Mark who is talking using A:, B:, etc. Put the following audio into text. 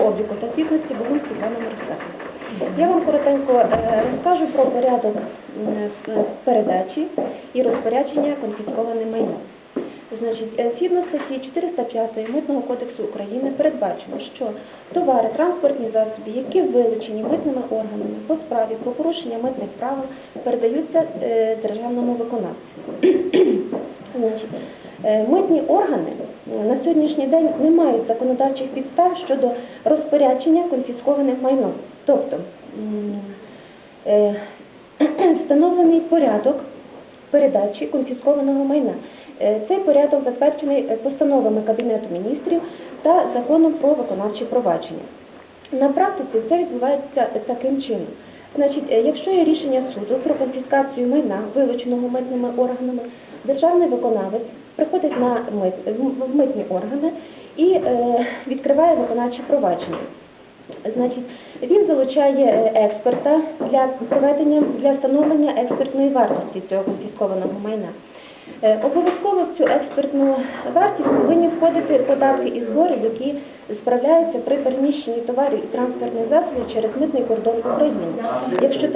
A: обліку та звітності Богун Світлана Мирославівна. Я вам коротенько е, розкажу про порядок передачі і розпорядження конфіскованим майном. Значить, е, згідно статті 405 Митного кодексу України передбачено, що товари, транспортні засоби, які вилучені митними органами по справі про порушення митних правил, передаються е, державному виконавцю. Е, митні органи е, на сьогоднішній день не мають законодавчих підстав щодо розпорядження конфіскованим майном. Тобто е, встановлений порядок передачі конфіскованого майна. Цей порядок затверджений постановами Кабінету міністрів та законом про виконавче провадження. На практиці це відбувається таким чином. Значить, якщо є рішення суду про конфіскацію майна, вилученого митними органами, державний виконавець приходить на мит, в- митні органи і е, відкриває виконавче провадження. Значить, він залучає е, експерта для проведення для встановлення експертної вартості цього конфіскованого майна. Е, Обов'язково в цю експертну вартість повинні входити податки і збори, які справляються при переміщенні товарів і транспортних засобів через митний кордон України. Якщо